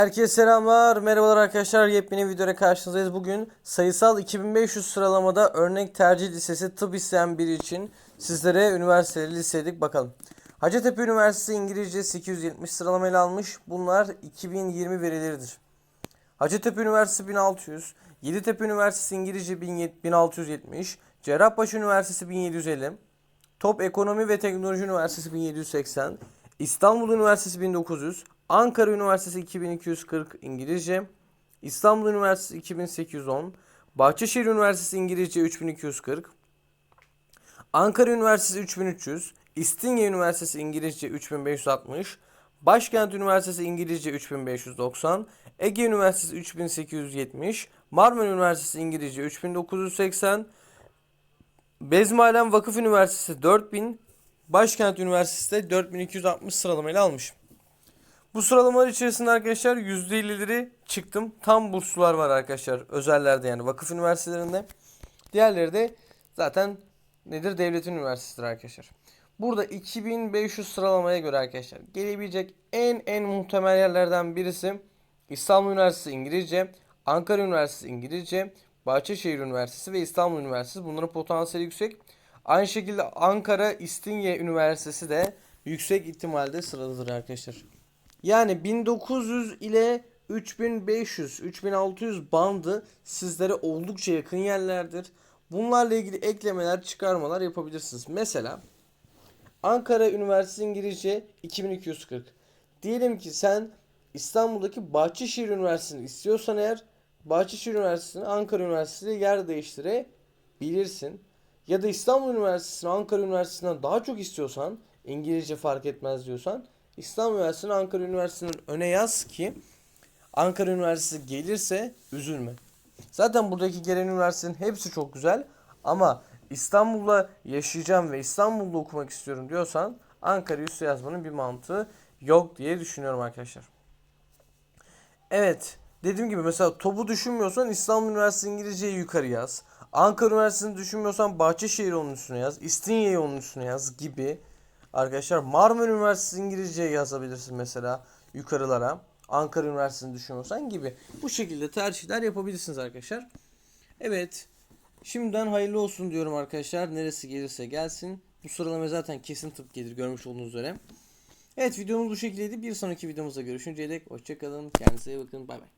Herkese selamlar, merhabalar arkadaşlar. Yepyeni videoya karşınızdayız. Bugün sayısal 2500 sıralamada örnek tercih lisesi tıp isteyen biri için sizlere üniversiteleri listeledik. Bakalım. Hacettepe Üniversitesi İngilizce 870 sıralamayla almış. Bunlar 2020 verileridir. Hacettepe Üniversitesi 1600, Yeditepe Üniversitesi İngilizce 1670, Cerrahpaşa Üniversitesi 1750, Top Ekonomi ve Teknoloji Üniversitesi 1780, İstanbul Üniversitesi 1900, Ankara Üniversitesi 2240 İngilizce, İstanbul Üniversitesi 2810, Bahçeşehir Üniversitesi İngilizce 3240, Ankara Üniversitesi 3300, İstinye Üniversitesi İngilizce 3560, Başkent Üniversitesi İngilizce 3590, Ege Üniversitesi 3870, Marmara Üniversitesi İngilizce 3980, Bezmialem Vakıf Üniversitesi 4000, Başkent Üniversitesi de 4260 sıralamayla almış. Bu sıralamalar içerisinde arkadaşlar %50'leri çıktım. Tam burslular var arkadaşlar. Özellerde yani vakıf üniversitelerinde. Diğerleri de zaten nedir? Devletin üniversitesidir arkadaşlar. Burada 2500 sıralamaya göre arkadaşlar gelebilecek en en muhtemel yerlerden birisi İstanbul Üniversitesi İngilizce, Ankara Üniversitesi İngilizce, Bahçeşehir Üniversitesi ve İstanbul Üniversitesi. Bunların potansiyeli yüksek. Aynı şekilde Ankara İstinye Üniversitesi de yüksek ihtimalde sıradadır arkadaşlar. Yani 1900 ile 3500, 3600 bandı sizlere oldukça yakın yerlerdir. Bunlarla ilgili eklemeler, çıkarmalar yapabilirsiniz. Mesela Ankara Üniversitesi İngilizce 2240. Diyelim ki sen İstanbul'daki Bahçeşehir Üniversitesi'ni istiyorsan eğer Bahçeşehir Üniversitesi'ni Ankara Üniversitesi'yle yer değiştirebilirsin. Ya da İstanbul Üniversitesi'ni Ankara Üniversitesi'nden daha çok istiyorsan İngilizce fark etmez diyorsan İstanbul Üniversitesi'ni Ankara Üniversitesi'nin öne yaz ki Ankara Üniversitesi gelirse üzülme. Zaten buradaki gelen üniversitenin hepsi çok güzel ama İstanbul'da yaşayacağım ve İstanbul'da okumak istiyorum diyorsan Ankara üstü yazmanın bir mantığı yok diye düşünüyorum arkadaşlar. Evet. Dediğim gibi mesela TOB'u düşünmüyorsan İstanbul Üniversitesi İngilizceyi yukarı yaz. Ankara Üniversitesi'ni düşünmüyorsan Bahçeşehir onun üstüne yaz. İstinye'yi onun üstüne yaz gibi. Arkadaşlar Marmara Üniversitesi İngilizceyi yazabilirsin mesela yukarılara. Ankara Üniversitesi'ni düşünüyorsan gibi. Bu şekilde tercihler yapabilirsiniz arkadaşlar. Evet. Şimdiden hayırlı olsun diyorum arkadaşlar. Neresi gelirse gelsin. Bu sıralama zaten kesin tıp gelir görmüş olduğunuz üzere. Evet videomuz bu şekildeydi. Bir sonraki videomuzda görüşünceye dek hoşçakalın. Kendinize iyi bakın. Bay bay.